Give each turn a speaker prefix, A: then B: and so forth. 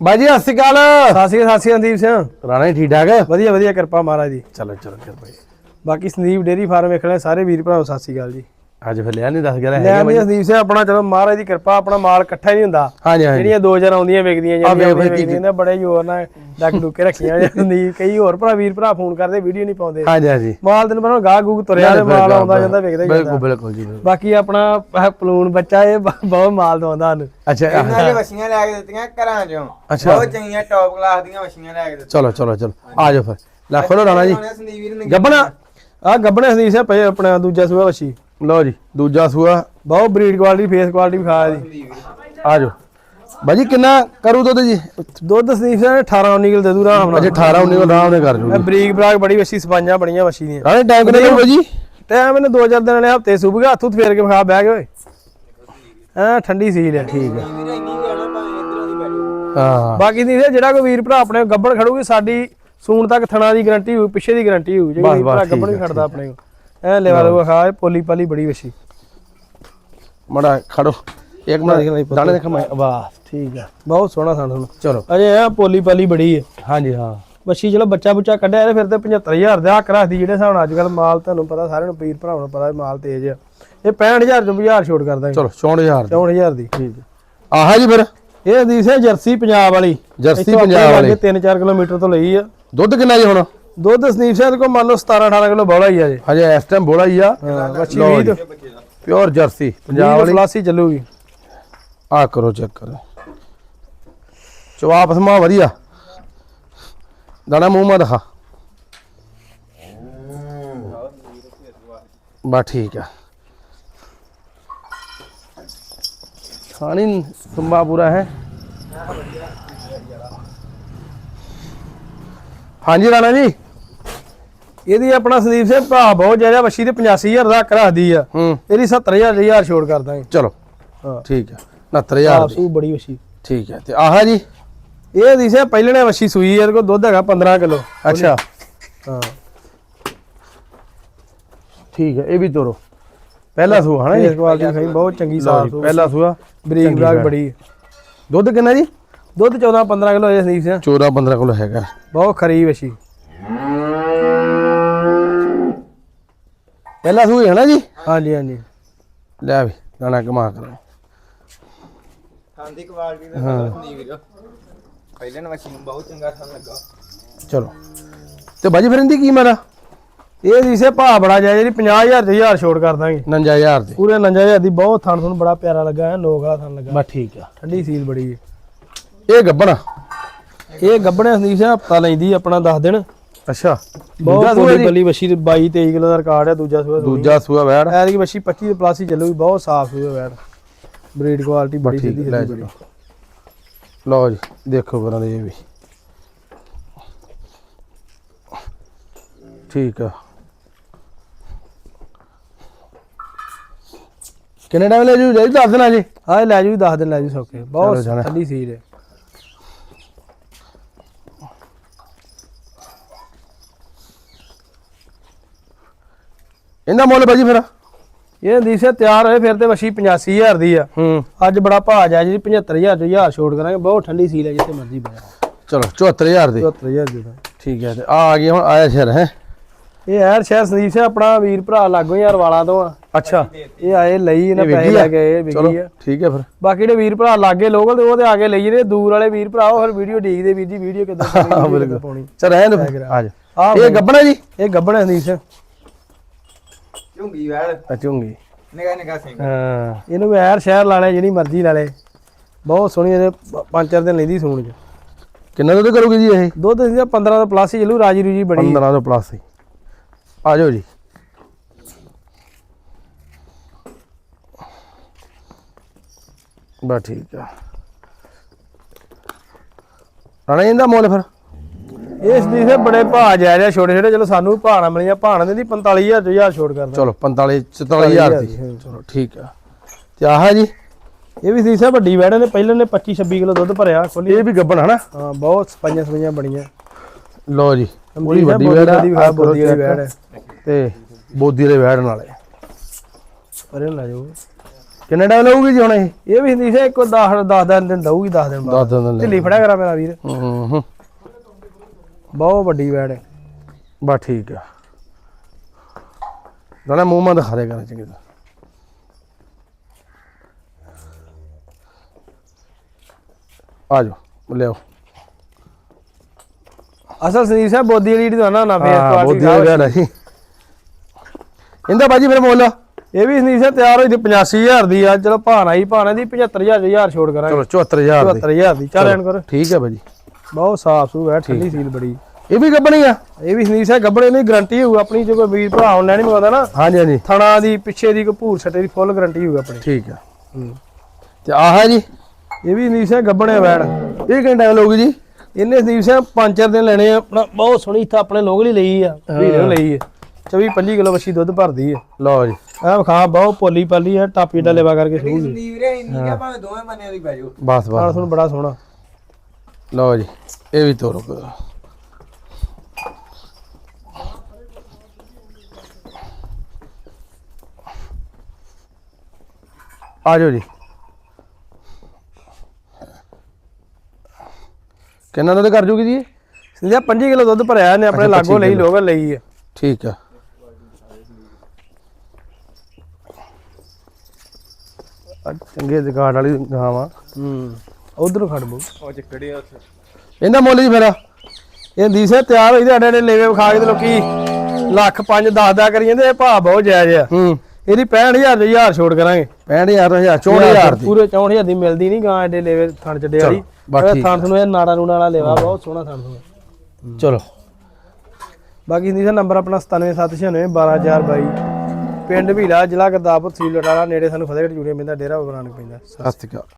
A: ਬਾਈ ਜੀ ਸਤਿ ਸ਼੍ਰੀ ਅਕਾਲ।
B: ਸਾਸੀ ਸਾਸੀ ਸੰਦੀਪ ਸਿੰਘ।
A: ਰਾਣਾ ਠੀਕ ਠਾਕ
B: ਵਧੀਆ ਵਧੀਆ ਕਿਰਪਾ ਮਹਾਰਾਜ ਦੀ।
A: ਚਲੋ ਚਲੋ ਕਿਰਪਾ ਜੀ।
B: ਬਾਕੀ ਸੰਦੀਪ ਡੇਰੀ ਫਾਰਮ ਵੇਖਣੇ ਸਾਰੇ ਵੀਰ ਭਰਾਓ ਸਤਿ ਸ਼੍ਰੀ ਅਕਾਲ ਜੀ।
A: ਅੱਜ ਫਿਰ ਲਿਆ ਨਹੀਂ 10 11
B: ਲੈ
A: ਹੈਗੇ
B: ਆਂਦੀ ਸੰਦੀਪ ਸਿੰਘ ਆਪਣਾ ਚਲੋ ਮਹਾਰਾਜ ਦੀ ਕਿਰਪਾ ਆਪਣਾ ਮਾਲ ਇਕੱਠਾ ਹੀ ਨਹੀਂ ਹੁੰਦਾ।
A: ਹਾਂਜੀ ਹਾਂਜੀ।
B: ਜਿਹੜੀਆਂ 2000 ਆਉਂਦੀਆਂ ਵਿਕਦੀਆਂ ਜਿਹੜੀਆਂ ਵਿਕਦੀਆਂ ਨੇ ਬੜੇ ਜ਼ੋਰ ਨਾਲ ਡੱਕ ਡੁੱਕੇ ਰੱਖੀਆਂ ਜਾਂਦੀ ਕਈ ਹੋਰ ਭਰਾ ਵੀਰ ਭਰਾ ਫੋਨ ਕਰਦੇ ਵੀਡੀਓ ਨਹੀਂ ਪਾਉਂਦੇ।
A: ਹਾਂਜੀ ਹਾਂਜੀ।
B: ਮਾਲ ਦਿਨ ਬਣਾ ਗਾਹ ਗੂਗ ਤੁਰਿਆ ਤੇ ਮਾਲ ਆਉਂਦਾ ਜਾਂਦਾ ਵਿਕਦਾ ਹੀ
A: ਬਿਲਕੁਲ
B: ਜਾਂਦਾ।
A: ਬਿਲਕੁਲ ਜੀ।
B: ਬਾਕੀ ਆਪਣਾ ਪਲੂਨ ਬੱਚਾ ਇਹ ਬ- ਬਹੁਤ ਮਾਲ ਦਵਾਉਂਦਾ ਸਾਨੂੰ।
A: ਅੱਛਾ
C: ਇਹਨਾਂ ਨੇ ਵਸ਼ੀਆਂ ਲੈ ਕੇ ਦਿੱਤੀਆਂ ਘਰਾਂ ਚੋਂ।
A: ਅੱਛਾ।
C: ਬਹੁਤ ਚੰਗੀਆਂ ਟੌਪ ਕਲਾਸ ਦੀਆਂ ਵਸ਼ੀਆਂ ਲੈ ਕੇ ਦਿੱਤੀਆਂ।
A: ਚਲੋ ਚਲੋ ਚਲੋ। ਆ ਜਾਓ ਫਿਰ। ਲੈ ਖੋਲੋ ਰਾਣਾ ਜੀ।
C: ਸੰਦੀਪ ਵੀਰ ਨੇ
B: ਗੱਬਣਾ ਆ ਗੱਬਣੇ ਸੰਦੀਪ ਸਿੰਘ ਪਏ ਆਪਣਾ ਦੂਜਾ ਸੂਆ ਵਛੀ।
A: ਲਓ ਜੀ ਦੂਜਾ ਸੂਆ।
B: ਬਹੁਤ ਬਰੀਡ ਕੁਆਲਿਟੀ ਫੇਸ ਕੁਆਲਿਟੀ ਵਿਖਾ ਦੀ
A: ਆ ਜਾਓ ਬਾਜੀ ਕਿੰਨਾ ਕਰੂ ਦੁੱਧ ਜੀ?
B: ਦੁੱਧ ਸੰਦੀਪ ਸਿੰਘ 18 19 ਕਿਲੋ ਦੇ ਦੂ ਆਰਾਮ ਨਾਲ।
A: ਅਜੇ 18 19 ਕੋਲ ਆਰਾਮ ਨੇ ਕਰ ਜੂਗੀ।
B: ਬਰੀਕ ਬਰਾਕ ਬੜੀ ਵਛੀ ਸਪਾਈਆਂ ਬੜੀਆਂ ਵਛੀ ਦੀਆਂ।
A: ਰਾਣੇ ਟਾਈਮ ਕਿੰਨੇ ਕਰੂਗਾ ਜੀ?
B: ਟਾਈਮ ਇਹਨੇ 2000 ਦਿਨ ਵਾਲੇ ਹਫ਼ਤੇ ਸੁਬਹ ਹੱਥ ਉੱਤ ਫੇਰ ਕੇ ਵਿਖਾ ਬਹਿ ਗਏ ਓਏ। ਐ ਠੰਡੀ ਸੀਲ ਹੈ ਠੀਕ ਹੈ
A: ਹਾਂ।
B: ਬਾਕੀ ਦੀ ਜਿਹੜਾ ਕੋਈ ਵੀਰ ਭਰਾ ਆਪਣੇ ਗੱਬੜ ਖੜੂਗੀ ਸਾਡੀ ਸੂਣ ਤੱਕ ਥਣਾ ਦੀ ਗਾਰੰਟੀ ਹੋਊ ਪਿੱਛੇ ਦੀ ਗਾਰੰਟੀ ਹੋਊ ਜੇ ਵੀਰ ਭਰਾ ਗੱਬੜ
A: ਠੀਕ
B: ਵੀ
A: ਹੈ,
B: ਖੜਦਾ ਆਪਣੇ ਕੋਲ। ਐ ਲੈਵਾ ਲੋ ਵਿਖਾ ਪੋਲੀ ਪਾਲੀ ਬੜੀ ਵਛੀ।
A: ਮੜਾ ਖੜੋ। ਇੱਕ ਮਿੰਟ ਦਾਣੇ ਦੇਖ ਮੈਂ। ਵਾਹ ਠੀਕ ਹੈ
B: ਬਹੁਤ ਸੋਹਣਾ ਥਣ ਤੁਹਾਨੂੰ।
A: ਚਲੋ।
B: ਅਜੇ ਐ ਪੋਲੀ ਪਾਲੀ ਬੜੀ ਹੈ
A: ਹਾਂਜੀ ਹਾਂ।
B: ਵੱਛੀ ਚਲੋ ਬੱਚਾ ਬੁੱਚਾ ਕੱਢਿਆ ਇਹਦੇ ਫਿਰ ਤੇ 75000 ਦੇ ਹੱਕ ਰੱਖਦੀ ਜਿਹੜੇ ਹਿਸਾਬ ਨਾਲ ਅੱਜ ਕੱਲ ਮਾਲ ਤੁਹਾਨੂੰ ਪਤਾ ਸਾਰਿਆਂ ਨੂੰ ਪੀਰ ਭਰਾਵਾਂ ਨੂੰ ਪਤਾ ਮਾਲ ਤੇਜ਼ ਆ। ਇਹ 65000 ਤੋਂ 1000 ਛੋਟ ਕਰ ਦਾਂਗੇ
A: ਚਲੋ 64000
B: 64000 ਦੀ।
A: ਠੀਕ ਆਹਾ ਜੀ ਫਿਰ।
B: ਇਹ ਦੀ ਸੇ ਜਰਸੀ ਪੰਜਾਬ ਵਾਲੀ।
A: ਜਰਸੀ ਪੰਜਾਬ ਵਾਲੀ।
B: ਲਾਗੇ 3-4 ਕਿਲੋਮੀਟਰ ਤੋਂ ਲਈ ਆ।
A: ਦੁੱਧ ਕਿੰਨਾ ਜੀ ਹੁਣ?
B: ਦੁੱਧ ਸਨੀਪ ਸਿੰਘ ਕੋ ਮੰਨ ਲਓ 17-18 ਕਿਲੋ ਬੌਲਾ ਹੀ ਆ ਜੇ।
A: ਹਜੇ ਇਸ ਟਾਈਮ ਬੋਲਾ ਹੀ ਆ।
B: 20
A: ਜੀ। ਪਿਓਰ ਜਰਸੀ ਪੰਜਾਬ ਵਾਲੀ।
B: ਫਲਾਸੀ ਚੱਲੂਗੀ।
A: ਆ ਕਰੋ ਚੈੱਕ ਕਰੋ। ਚਵਾਪ ਸਮਾ ਵਧੀਆ। ਦਾਣਾ ਮੂੰਹ ਮਾ ਦਿਖਾ। ਬਾ ਠੀਕ ਆ। ਖਾਣੀ ਸੁੰਬਾ ਪੂਰਾ ਹੈ। ਹਾਂਜੀ ਰਾਣਾ ਜੀ।
B: ਇਹਦੀ ਆਪਣਾ ਸੰਦੀਪ ਸਿੰਘ ਭਾ ਬਹੁਤ ਜ਼ਿਆਦਾ ਵੱਛੀ ਤੇ 85000 ਦਾ ਰੱਖਦੀ ਆ।
A: ਹੂੰ।
B: ਇਹਦੀ 70000 ਦੀ ਹਜ਼ਾਰ ਛੋੜ ਕਰ ਦਾਂਗੇ
A: ਚਲੋ।
B: ਹਾਂ।
A: ਠੀਕ ਹੈ 69000 ਦੀ।
B: ਸੂ ਬੜੀ ਵੱਛੀ।
A: ਠੀਕ ਹੈ ਤੇ ਆਹਾ ਜੀ?
B: ਇਹ ਦੀ ਸੇ ਪਹਿਲੇ ਨੇ ਵੱਛੀ ਸੂਈ ਇਹਦੇ ਕੋਲ ਦੁੱਧ ਹੈਗਾ 15 ਕਿਲੋ।
A: ਅੱਛਾ।
B: ਹਾਂ।
A: ਠੀਕ ਹੈ ਇਹ ਵੀ ਤੋਰੋ। ਪਹਿਲਾ ਸੂਆ ਹਨਾ ਜੀ?
B: ਕੁਆਲਿਟੀ ਖਾਈ ਬਹੁਤ ਚੰਗੀ ਸਾਫ਼
A: ਪਹਿਲਾ ਸੂਆ।
B: ਬਰੀਕ ਬਰਾਕ। ਬੜੀ।
A: ਦੁੱਧ ਕਿੰਨਾ ਜੀ?
B: ਦੁੱਧ 14-15 ਕਿਲੋ ਹੈ ਸੰਦੀਪ ਸਿੰਘ
A: 14 15 ਕਿਲੋ ਹੈਗਾ।
B: ਬਹੁਤ ਖਰੀ ਵੱਛੀ।
A: ਪਹਿਲਾ ਸੂਆ ਹੈ ਨਾ ਜੀ?
B: ਹਾਂਜੀ ਹਾਂਜੀ।
A: ਲੈ ਵੀ ਦਾਣਾ ਕਮਾ ਕਰੋ
C: ਥਾਂ ਦੀ ਕੁਆਲਿਟੀ ਦਾ ਪਤਾ ਸੰਦੀਪ ਵੀਰ। ਪਹਿਲੇ ਨੂੰ ਵਸ਼ੀ ਨੂੰ ਬਹੁਤ ਚੰਗਾ ਥਾਂ ਲੱਗਾ।
A: ਚਲੋ। ਤੇ ਬਾਜੀ ਫਿਰ ਇਹਦੀ ਕੀਮਤ ਆ
B: ਇਹ ਦੀ ਸੇ ਭਾ ਬੜਾ ਜਾਇ ਜਿਹੜੀ 50000 ਤੇ 1000 ਛੋੜ ਕਰ ਦਾਂਗੇ।
A: 59000 ਦੀ।
B: ਪੂਰੇ 50000 ਦੀ ਬਹੁਤ ਥਣ ਤੁਹਾਨੂੰ ਬੜਾ ਪਿਆਰਾ ਲੱਗਾ ਹੈ ਲੋਕ ਵਾਲਾ ਥਣ ਲੱਗਾ।
A: ਬਸ ਠੀਕ ਆ।
B: ਠੰਡੀ ਸੀਲ ਬੜੀ ਹੈ।
A: ਇਹ ਗੱਬਣਾ।
B: ਇਹ ਗੱਬਣੇ ਸੰਦੀਪ ਸਿੰਘ ਹਫਤਾ ਲੈਂਦੀ ਆਪਣਾ 10 ਦਿਨ।
A: ਅੱਛਾ।
B: ਬਹੁਤ
A: ਜੀ?
B: ਬੱਲੀ ਵੱਛੀ ਤੇ 22 23 ਕਿਲੋ ਦਾ ਰਿਕਾਰਡ ਹੈ ਦੂਜਾ ਸੂਆ
A: ਦੂਜਾ ਸੂਆ ਵੈੜ।
B: ਐਤਕੀ ਵੱਛੀ 25 ਦੇ ਪਲੱਸ ਹੀ ਚੱਲੂਗੀ ਬਹੁਤ ਸਾਫ਼ ਸੂਆ ਵੈੜ। ਬਰੀਡ ਕੁਆਲਿਟੀ ਬੜੀ ਸਿੱਧੀ ਬੜੀ
A: ਲਓ ਜੀ ਦੇਖੋ ਬਰਾਂ ਦੇ ਇਹ ਵੀ। ਠੀਕ ਆ। ਕਿੰਨੇ ਟਾਈਮ ਲੈ ਜੂ? ਜੀ ਦੱਸ ਦੇਣਾ ਜੀ।
B: ਹਾਂ ਲੈ ਜੂ 10 ਦਿਨ ਲੈ ਜੂ ਸੌਕੇ ਬਹੁਤ। ਠੰਡੀ ਸੀਲ ਹੈ।
A: ਇਹਦਾ ਮੁੱਲ ਭਾਜੀ ਫਿਰ?
B: ਇਹ ਦੀਸੇ ਤਿਆਰ ਹੋਏ ਫਿਰ ਤੇ ਵੱਛੀ 85000 ਦੀ ਆ।
A: ਹੂੰ।
B: ਅੱਜ ਬੜਾ ਭਾਅ ਜਾ ਜੀ 75000 ਤੋਂ 1000 ਛੋੜ ਕਰਾਂਗੇ ਬਹੁਤ ਠੰਡੀ ਸੀਲ ਹੈ ਜਿੱਥੇ ਮਰਜ਼ੀ ਬਹਿ
A: ਚਲੋ 74000 ਦੇ।
B: 74000 ਦੀ
A: ਠੀਕ ਹੈ ਤੇ ਆ ਆ ਗਿਆ ਹੁਣ ਆਇਆ ਸ਼ਹਿਰ ਹੈ?
B: ਇਹ ਐਰ ਸ਼ਹਿਰ ਸੰਦੀਪ ਸਿੰਘ ਆਪਣਾ ਵੀਰ ਭਰਾ ਲਾਗੋ ਯਾਰ ਵਾਲਾਂ ਤੋਂ ਆ।
A: ਅੱਛਾ।
B: ਇਹ ਆਏ ਲਈ ਇਹਨਾਂ
A: ਇਹ
B: ਪੈਸੇ
A: ਆ?
B: ਲੈ ਕੇ ਇਹ ਵਿਕੀ ਆ।
A: ਠੀਕ ਹੈ ਫਿਰ।
B: ਬਾਕੀ ਜਿਹੜੇ ਵੀਰ ਭਰਾ ਲਾਗੇ ਲੋਕਲ ਤੇ ਉਹ ਤੇ ਆ ਕੇ ਲਈ ਜਿਹੜੇ ਦੂਰ ਵਾਲੇ ਵੀਰ ਭਰਾ ਉਹ ਫਿਰ ਵੀਡੀਓ ਦੇਖਦੇ ਵੀਰ ਜੀ ਵੀਡੀਓ ਕਿੱਦਾਂ ਪਾਉਣੀ।
A: ਚਲ ਰਹਿਣ ਆ ਜਾ। ਇਹ ਗੱਬਣਾ ਜੀ?
B: ਇਹ ਗੱਬਣ ਸੰਦੀਪ ਸਿੰਘ।
C: ਝੁੰਗੀ ਵੈਲ
A: ਅਚੂੰਗੀ
C: ਨਿਗਾ ਨਿਗਾ ਸਿੰਘ।
A: ਹਾਂ
B: ਇਹਨੂੰ ਐਰ ਸ਼ਹਿਰ ਲਾਣੇ ਜਿਹੜੀ ਮਰਜ਼ੀ ਲਾ ਲੇ। ਬਹੁਤ ਸੋਹਣੀ ਇਹਦੇ ਪੰਜ ਚਾਰ ਦਿਨ ਲੈਂਦੀ ਸੂਣ ਚ।
A: ਕਿੰਨਾ ਦੁੱਧ ਕਰੋਗੇ ਜੀ ਇਹ?
B: ਦੁੱਧ ਇਹਦਾ 15 ਤੋਂ ਪਲੱਸ ਹੀ ਚੱਲੂ ਰਾਜੀ ਰੂਜੀ ਬੜੀ
A: 15 ਤੋਂ ਪਲੱਸ ਹੀ। ਆ ਜਾਓ ਜੀ। ਬਸ ਠੀਕ ਆ। ਰਾਣਾ ਇਹਦਾ ਮੁੱਲ ਫਿਰ?
B: ਇਸ ਦੀ ਫਿਰ ਬੜੇ ਭਾਅ ਜਾ ਰਿਹਾ ਛੋਟੇ ਛੋਟੇ ਚਲੋ ਸਾਨੂੰ ਭਾਅ ਨਾ ਮਿਲੀਆਂ ਭਾਅ ਨਾ ਦਿੰਦੀ 45000 ਤੋਂ 1000 ਛੋੜ ਕਰਦਾ।
A: ਚਲੋ 45 44000 ਦੀ। ਚਲੋ। ਠੀਕ ਆ। ਤੇ ਆਹ ਜੀ?
B: ਇਹ ਵੀ ਸੀਸਾ ਵੱਡੀ ਵੈੜ ਨੇ ਪਹਿਲਾਂ ਨੇ 25 26 ਕਿਲੋ ਦੁੱਧ ਭਰਿਆ ਖੋਲੀ
A: ਇਹ ਵੀ ਗੱਬਣ ਹਨਾ?
B: ਹਾਂ ਬਹੁਤ ਸਪਾਈਆਂ ਸਪਾਈਆਂ ਬੜੀਆਂ
A: ਲਓ ਜੀ
B: ਅਮਰੀਕਾ
A: ਵੱਡੀ ਵੈੜ ਆ,
B: ਦੀ ਬੋਦੀ ਦੀ ਵੈੜ।
A: ਤੇ ਬੋਦੀ ਦੇ ਵੈੜ ਨਾਲੇ
B: ਪਰੇ ਲੈ ਜਾਓ।
A: ਕਿੰਨੇ ਟਾਈਮ ਲਊਗੀ ਜੀ ਹੁਣ ਇਹ?
B: ਇਹ ਵੀ ਨਹੀਂ ਸੇ ਇੱਕੋ 10 10 ਦਿਨ ਦਊਗੀ 10 ਦਿਨ ਬਾਅਦ।
A: 10 ਦਿਨ ਲੈ
B: ਢਿੱਲੀ ਫੜਿਆ ਕਰਾ ਮੇਰਾ ਵੀਰ।
A: ਹੂੰ ਹੂੰ।
B: ਬਹੁਤ ਵੱਡੀ ਵੈੜ ਹੈ।
A: ਬਸ ਠੀਕ ਆ। ਨਾਲੇ ਮੂੰਹ ਮਾ ਦਿਖਾ ਦੇ ਕਰ ਚੰਗੀ ਤਰ੍ਹਾਂ ਆ ਜਾਓ ਲਿਆਓ।
B: ਅਸਲ ਸੰਦੀਪ ਸਾਹਿਬ ਬੋਦੀ ਵਾਲੀ ਜਿਹੜੀ ਨਾ ਨਾ ਫੇਸ
A: ਹਾਂ
B: ਕੁਆਲਿਟੀ
A: ਬਹੁਤ ਵਧੀਆ ਗੱਲ ਹੈ ਜੀ। ਇਹਦਾ ਬਾਜੀ ਫਿਰ ਮੁੱਲ?
B: ਇਹ ਵੀ ਸੰਦੀਪ ਸਾਹਿਬ ਤਿਆਰ ਹੋਈ ਦੀ 85000 ਦੀ ਆ। ਚਲੋ ਭਾਣਾ ਹੀ ਭਾਣਾ ਦੀ 75000 ਹਜ਼ਾਰ ਛੋੜ ਕਰਾਂਗੇ।
A: ਚਲੋ 74000 ਦੀ।
B: 74000 ਦੀ। ਚੱਲ ਐਨ ਕਰੋ।
A: ਠੀਕ ਹੈ ਬਾਜੀ
B: ਬਹੁਤ ਸਾਫ਼ ਸੂ ਹੈ ਠੰਡੀ ਸੀਲ ਬੜੀ।
A: ਇਹ ਵੀ ਗੱਬਣੀ ਆ?
B: ਇਹ ਵੀ ਸੰਦੀਪ ਸਾਹਿਬ ਗੱਬੜੇ ਦੀ ਗਾਰੰਟੀ ਹੋਊ ਆਪਣੀ ਜੇ ਕੋਈ ਵੀਰ ਭਰਾ ਆਨਲਾਈਨ ਮੰਗਵਾਉਂਦਾ ਨਾ।
A: ਹਾਂਜੀ ਹਾਂਜੀ।
B: ਥਣਾ ਦੀ ਪਿੱਛੇ ਦੀ ਕਪੂਰ ਛੱਟੇ ਦੀ ਫੁੱਲ ਗਾਰੰਟੀ ਹੋਊ ਆਪਣੀ।
A: ਠੀਕ ਆ। ਤੇ ਆਹ ਹੈ ਜੀ?
B: ਇਹ ਵੀ ਸੰਦੀਪ ਸਾਹਿਬ ਗੱਬਣੇ ਵੈੜ।
A: ਇਹ ਕਿੰਨਾ ਟਾਈਮ ਲਊਗੀ ਜੀ?
B: ਇਹਨੇ ਸੰਦੀਪ ਸਾਹਿਬ ਪੰਜ ਚਾਰ ਦਿਨ ਲੈਣੇ ਆ। ਆਪਣਾ ਬਹੁਤ ਸੋਹਣੀ ਇੱਥੇ ਆਪਣੇ ਲੋਕ ਲਈ ਲਈ ਆ। ਵੀਡੀਓ ਲਈ ਆ। 24 25 ਕਿਲੋ ਵੱਛੀ ਦੁੱਧ ਭਰਦੀ ਆ।
A: ਲਓ ਜੀ।
B: ਆ ਵਿਖਾ ਬਹੁਤ ਪੋਲੀ ਪਾਲੀ ਆ ਟਾਪੀ ਦਾ ਲੇਵਾ ਕਰਕੇ ਸੂਗੀ
C: ਸੰਦੀਪ ਵੀਰੇ ਇੰਨੀ ਕਾ ਭਾਵੇਂ ਦੋਵੇਂ ਬੰਨਿਆਂ ਦੀ ਪੈ ਜਾਓ।
A: ਬਸ
B: ਨਾਲ
A: ਬਸ
B: ਤੁਹਾਨੂੰ ਬੜਾ ਸੋਹਣਾ।
A: ਲਓ ਜੀ ਇਹ ਵੀ ਤੋਰੋ ਆ ਜਾਓ ਜੀ। ਕਿੰਨਾ ਦੁੱਧ ਕਰ ਜੂਗੀ ਜੀ?
B: ਸੰਦੀਪ 25 ਕਿਲੋ ਦੁੱਧ ਭਰਿਆ ਨੇ ਆਪਣੇ ਲਾਗੋਂ
A: 25
B: ਲਈ ਲੋਕ ਲਈ ਆ
A: ਠੀਕ ਆ। ਚੰਗੇ ਜਗਾੜ ਵਾਲੀ ਗਾਂ ਵਾ।
B: ਹੂੰ। ਉਧਰੋਂ ਖੜ ਬੋ।
C: ਉਹ ਚੱਕੜੀ ਉੱਥੇ।
A: ਇਹਦਾ ਮੁੱਲ ਜੀ ਫਿਰ।
B: ਇਹ ਦੀਸੇ ਤਿਆਰ ਹੋਈ ਤੇ ਅੱਡੇ ਅੱਡੇ ਲੇਵੇ ਵਿਖਾ ਕੇ ਤੇ ਲੋਕੀ ਲੱਖ 5 10 ਦਾ ਕਰੀ ਜਾਂਦੇ ਇਹ ਭਾਅ ਬਹੁਤ ਜਾਇਜ਼ ਆ।
A: ਹੂੰ।
B: ਇਹਦੀ 65000 ਦੀ ਹਜ਼ਾਰ ਛੋੜ ਕਰਾਂਗੇ।
A: 65000 64000 ਦੀ।
B: ਪੂਰੇ 64000 ਦੀ ਮਿਲਦੀ ਨਹੀਂ ਗਾਂ ਐਡੇ ਲੇਵੇ ਥਣ ਚੱਡੇ ਵਾਲੀ
A: ਬਸ
B: ਇਹ
A: ਠੀਕ
B: ਥਣ ਤੁਹਾਨੂੰ ਇਹ ਨਾੜਾ ਨੂੜਾ ਵਾਲਾ ਲੇਵਾ ਬਹੁਤ ਸੋਹਣਾ ਥਣ ਤੁਹਾਨੂੰ
A: ਚਲੋ।
B: ਬਾਕੀ ਦੀਸੇ ਨੰਬਰ ਆਪਣਾ 97796 12022 ਪਿੰਡ ਭੀਲਾ ਜ਼ਿਲ੍ਹਾ ਗੁਰਦਾਸਪੁਰ ਤਹਿਸੀਲ ਲਟਾਲਾ ਨੇੜੇ ਸਾਨੂੰ ਫਤਿਹਗੜ੍ਹ ਜੂੜੀਆਂ ਪੈਂਦਾ ਡੇਰਾ ਨਾਨਕ ਪੈਂਦਾ।
A: ਸਤਿ ਸ਼੍ਰੀ ਅਕਾਲ।